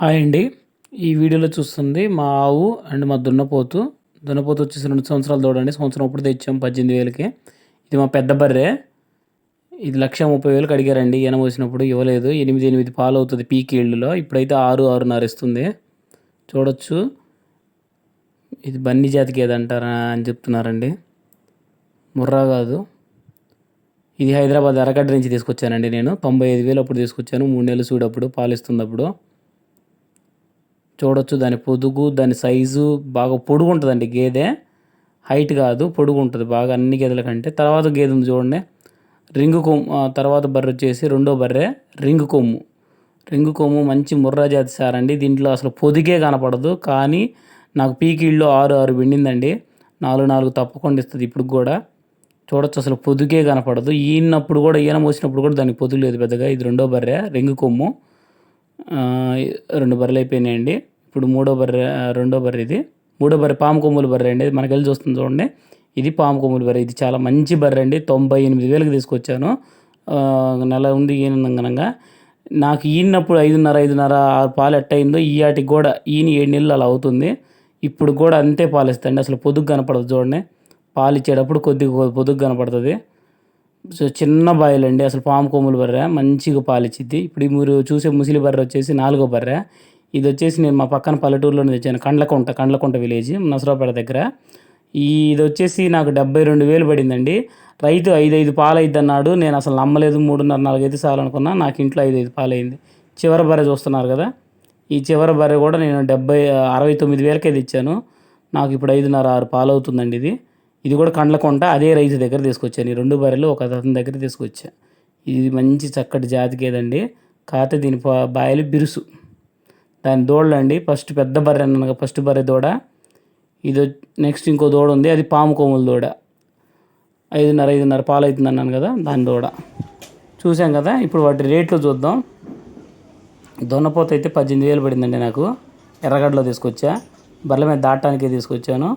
Hi అండి. ఈ వీడియోలో చూస్తుంది మా ఆవు అండ్ మా దున్నపోతు. దున్నపోతు వచ్చేసి రెండు సంవత్సరాలు దూడండి సంవత్సరం అప్పుడు తెచ్చాం పద్దెనిమిది వేలకి. ఇది మా పెద్ద బర్రె. ఇది లక్ష ముప్పై వేలకు అడిగారండి. ఈయన పోసినప్పుడు ఇవ్వలేదు. ఎనిమిది ఎనిమిది పాలు అవుతుంది పీకి ఇళ్ళలో ఇప్పుడైతే ఆరు ఆరున్నర ఇస్తుంది. చూడొచ్చు. ఇది బన్నీ జాతికి ఏదంటారా అని చెప్తున్నారండి. ముర్రా కాదు. ఇది హైదరాబాద్ ఎర్రగడ్డ నుంచి తీసుకొచ్చానండి నేను. తొంభై ఐదు వేలు అప్పుడు తీసుకొచ్చాను. మూడు నెలలు చూడప్పుడు పాలిస్తున్నప్పుడు. చూడొచ్చు. దాని పొదుగు దాని సైజు బాగా పొడుగు ఉంటుందండి గేదె. హైట్ కాదు పొడుగు ఉంటుంది బాగా అన్ని గేదెల కంటే. తర్వాత గేదె ఉంది చూడండి. రింగు కొమ్ము తర్వాత బర్రె వచ్చేసి రెండో బర్రె రింగు కొమ్ము. రింగు కొమ్ము మంచి ముర్రా జాతి సార్ అండి. దీంట్లో అసలు పొదిగే కనపడదు. కానీ నాకు పీకిళ్ళు ఆరు ఆరు విండిందండి నాలుగు నాలుగు తప్పకుండా ఇస్తుంది ఇప్పుడు కూడా. చూడొచ్చు అసలు పొదుగే కనపడదు. ఈనప్పుడు కూడా ఈయన మోసినప్పుడు కూడా దానికి పొదుగు లేదు పెద్దగా. ఇది రెండో బర్రె రింగు కొమ్ము. రెండు బర్రెలు అయిపోయినాయండి. ఇప్పుడు మూడో బర్రె రెండో బర్రె ఇది. మూడో బర్రె పాము కొమ్ములు బర్రె అండి. మనకి వెళ్ళి చూస్తుంది చూడండి. ఇది పాము కొమ్ములు బర్రె. ఇది చాలా మంచి బర్రె అండి. తొంభై ఎనిమిది వేలకు తీసుకొచ్చాను. నెల ఉంది ఈనంగా నాకు ఈనప్పుడు ఐదున్నర ఐదున్నర ఆరు పాలు ఎట్టయిందో ఈ ఆటికి కూడా ఈయన ఏడు నెలలు అలా అవుతుంది. ఇప్పుడు కూడా అంతే పాలు ఇస్తాండి అసలు పొదుగు కనపడదు చూడండి. పాలు ఇచ్చేటప్పుడు కొద్దిగా పొదుగు కనపడుతుంది. చిన్న బాయిల్ అండి అసలు పాము కొమ్ములు బర్రె మంచిగా పాలిచ్చిద్ది. ఇప్పుడు ఈ మీరు చూసే ముసిలి బర్రె వచ్చేసి నాలుగో బర్రె. ఇది వచ్చేసి నేను మా పక్కన పల్లెటూరులోనే తెచ్చాను కండ్లకుంట కండ్లకుంట విలేజ్ నసరాపేట దగ్గర. ఈ ఇది వచ్చేసి నాకు డెబ్బై రెండు వేలు పడిందండి. రైతు ఐదు ఐదు పాలైద్ది అన్నాడు నేను అసలు నమ్మలేదు మూడున్నర నాలుగైదు అయితే అనుకున్నా నాకు ఇంట్లో ఐదు ఐదు పాలైంది. చివరి బర్రె చూస్తున్నారు కదా ఈ చివరి బర్రె కూడా నేను డెబ్బై అరవై తొమ్మిది వేలకే తెచ్చాను. నాకు ఇప్పుడు ఐదున్నర ఆరు పాలు అవుతుందండి ఇది. ఇది కూడా కండ్లకొంట అదే రైతు దగ్గర తీసుకొచ్చాను. ఈ రెండు బర్రెలు ఒక అతని దగ్గర తీసుకొచ్చా. ఇది మంచి చక్కటి జాతి గేదండి కాకపోతే దీని బాయలు బిరుసు. దాని దూడలు అండి. ఫస్ట్ పెద్ద బర్రె అన్నాను ఫస్ట్ బర్రె దూడ. ఇది నెక్స్ట్ ఇంకో దూడ ఉంది అది పాము కోముల దూడ. ఐదున్నర ఐదున్నర పాలు అవుతుంది అన్నాను కదా దాని దూడ. చూసాం కదా ఇప్పుడు వాటి రేట్లు చూద్దాం. దొన్నపోత అయితే పద్దెనిమిది వేలు పడిందండి నాకు. ఎర్రగడ్డలో తీసుకొచ్చా. బర్రెల మీద దాటానికే తీసుకొచ్చాను.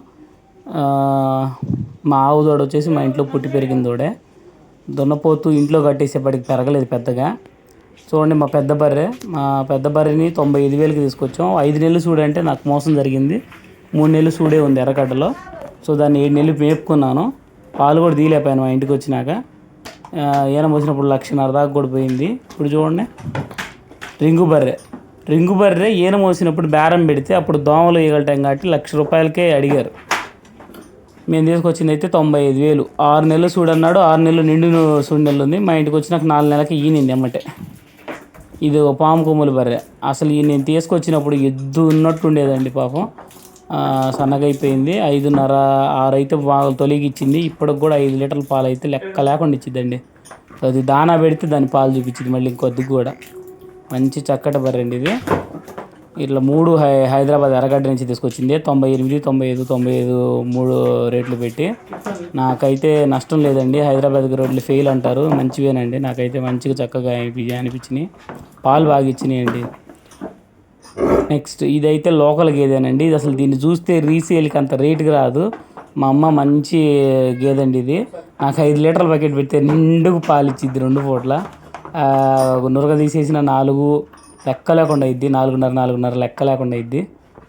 మా ఆవు దూడ వచ్చేసి మా ఇంట్లో పుట్టి పెరిగిన దూడే దున్నపోతు ఇంట్లో కట్టేసేపటికి పెరగలేదు పెద్దగా. చూడండి మా పెద్ద బర్రె మా పెద్ద బర్రెని తొంభై ఐదు వేలకి తీసుకొచ్చాం. ఐదు నెలలు చూడంటే నాకు మోసం జరిగింది. మూడు నెలలు చూడే ఉంది ఎర్రగడ్డలో. సో దాన్ని ఏడు నెలలు మేపుకున్నాను. పాలు కూడా తీయలేకపోయాను మా ఇంటికి వచ్చినాక. ఏనం ఈయన పోసినప్పుడు లక్షన్నర దాకా కూడా పోయింది. ఇప్పుడు చూడండి. రింగు బర్రె. రింగు బర్రె ఈయన మోసినప్పుడు బేరం పెడితే అప్పుడు దోమలు ఈగలటం కాబట్టి లక్ష రూపాయలకే అడిగారు. మేము తీసుకొచ్చింది అయితే తొంభై ఐదు వేలు. ఆరు నెలలు చూడన్నాడు ఆరు నెలలు నిండు సూడు నెలలు ఉంది మా ఇంటికి వచ్చినాక నాలుగు నెలలకి ఈనింది అమ్మటే ఇది ఒక పాము కొమ్ములు బర్రె. అసలు ఈ నేను తీసుకొచ్చినప్పుడు ఎద్దు ఉన్నట్టు ఉండేదండి పాపం. సన్నగైపోయింది. ఐదున్నర ఆరు అయితే బాగా తొలిగి ఇచ్చింది ఇప్పటికి కూడా ఐదు లీటర్ల పాలు అయితే లెక్క లేకుండా ఇచ్చిందండి అది దానా పెడితే దాని పాలు చూపించింది మళ్ళీ ఇంకొద్దికి కూడా. మంచి చక్కటి బర్రె అండి ఇది. ఇట్లా మూడు హై హైదరాబాద్ ఎర్రగడ్డ నుంచి తీసుకొచ్చింది. తొంభై ఎనిమిది తొంభై ఐదు తొంభై ఐదు మూడు రేట్లు పెట్టి. నాకైతే నష్టం లేదండి. హైదరాబాద్ రోడ్లు ఫెయిల్ అంటారు. మంచివేనండి. నాకైతే మంచిగా చక్కగా అనిపించినాయి. పాలు బాగా ఇచ్చినాయండి. నెక్స్ట్ ఇదైతే లోకల్ గేదేనండి ఇది అసలు దీన్ని చూస్తే రీసేల్కి అంత రేటుకి రాదు. మా అమ్మ మంచి గేదండి ఇది. నాకు ఐదు లీటర్ల బకెట్ పెడితే నిండుకు పాలు ఇచ్చిద్ది రెండు పూట్ల. నురగ తీసేసిన నాలుగు లెక్క లేకుండా ఇద్ది నాలుగున్నర నాలుగున్నర లెక్క లేకుండా ఇద్ది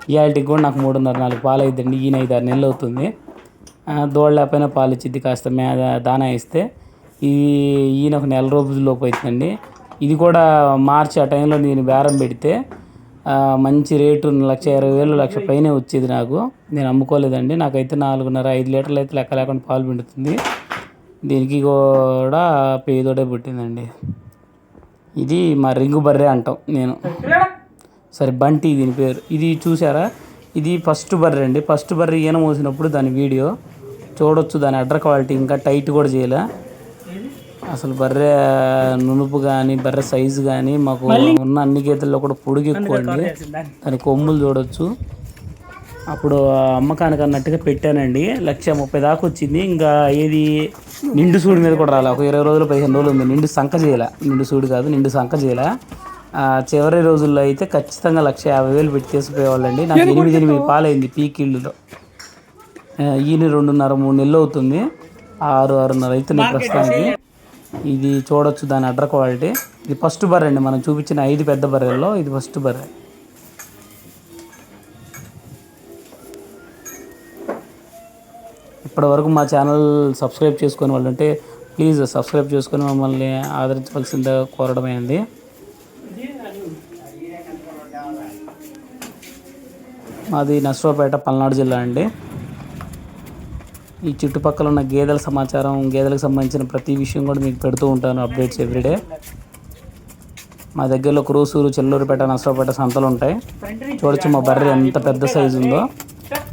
ఇవాళకి కూడా నాకు మూడున్నర నాలుగు పాలు అయిద్దండి ఈయన ఐదు ఆరు నెలలు అవుతుంది. ఆ, పాలు ఇచ్చిద్ది కాస్త మే దానా ఇస్తే ఈ ఈయన ఒక నెల రోజుల లోపు అవుతుందండి ఇది కూడా మార్చి ఆ టైంలో నేను బేరం పెడితే మంచి రేటు లక్ష ఇరవై వేలు లక్ష పైనే వచ్చేది నాకు. నేను అమ్ముకోలేదండి. నాకైతే నాలుగున్నర ఐదు లీటర్లు అయితే లెక్క లేకుండా పాలు పిండుతుంది. దీనికి కూడా పేదోడే పుట్టిందండి. ఇది మా రింగు బర్రె అంటాం నేను. సరే బంటి దీని పేరు. ఇది చూసారా? ఇది ఫస్ట్ బర్రె అండి. ఫస్ట్ బర్రె ఈయన మోసినప్పుడు దాని వీడియో. చూడొచ్చు దాని అడ్డర్ క్వాలిటీ ఇంకా టైట్ కూడా చేయలే. అసలు బర్రె నునుపు కానీ బర్రె సైజు కానీ మాకు ఉన్న అన్ని గీతల్లో కూడా పొడుగు ఎక్కువ అండి. దాని కొమ్ములు చూడొచ్చు. అప్పుడు అమ్మకానికి అన్నట్టుగా పెట్టానండి. లక్ష ముప్పై దాకా వచ్చింది. ఇంకా ఏది నిండు సూడి మీద కూడా రాలే. ఒక ఇరవై రోజులు పదిహేను రోజులు ఉంది. నిండు సంక చేయాల. నిండు సూడి కాదు నిండు సంక చేయాల. చివరి రోజుల్లో అయితే ఖచ్చితంగా లక్ష యాభై వేలు పెట్టి తీసుకుపోయేవాళ్ళండి నాకు ఎనిమిది ఎనిమిది పాలైంది పీకిళ్ళులో ఈయన రెండున్నర మూడు నెలలు అవుతుంది. ఆరు ఆరున్నర అవుతుంది ప్రస్తుతానికి ఇది చూడొచ్చు దాని అడ్ర క్వాలిటీ. ఇది ఫస్ట్ బర్రె అండి. మనం చూపించిన ఐదు పెద్ద బర్రెల్లో ఇది ఫస్ట్ బర్రె. ఇప్పటివరకు మా ఛానల్ సబ్స్క్రైబ్ చేసుకుని వాళ్ళు ఉంటే ప్లీజ్ సబ్స్క్రైబ్ చేసుకొని మమ్మల్ని ఆదరించవలసిందిగా కోరడమైంది మాది నర్సరావుపేట పల్నాడు జిల్లా అండి. ఈ చుట్టుపక్కల ఉన్న గేదెల సమాచారం గేదెలకు సంబంధించిన ప్రతి విషయం కూడా మీకు పెడుతూ ఉంటాను అప్డేట్స్ ఎవ్రీడే. మా దగ్గరలో క్రూసూరు చెల్లూరుపేట నర్సరావుపేట సంతలు ఉంటాయి. చూడొచ్చు మా బర్రె ఎంత పెద్ద సైజు ఉందో.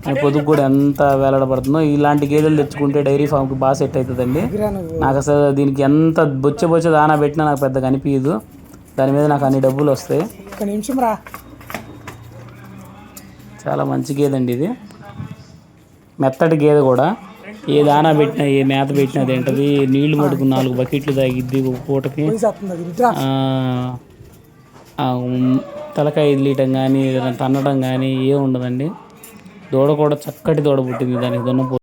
ఆ పొదుగు కూడా ఎంత వేలాడబడుతుందో. ఇలాంటి గేదెలు తెచ్చుకుంటే డైరీ ఫామ్కి బాగా సెట్ అవుతుందండి. నాకు అసలు దీనికి ఎంత బొచ్చ బొచ్చ దానా పెట్టినా నాకు పెద్దగా అనిపించదు దాని మీద నాకు అన్ని డబ్బులు వస్తాయి. చాలా మంచి గేదె అండి ఇది. మెత్తటి గేదె కూడా. ఏ దానా పెట్టినా ఏ మేత పెట్టినా తింటది నీళ్ళు మటుకు నాలుగు బకెట్లు తాగిద్ది ఒక పూటకి. తలకాయ ఇదిలీయటం కానీ ఏదైనా తన్నడం కానీ ఏ ఉండదండి. దూడ కూడా చక్కటి దూడ పుట్టింది దానికి దున్నపో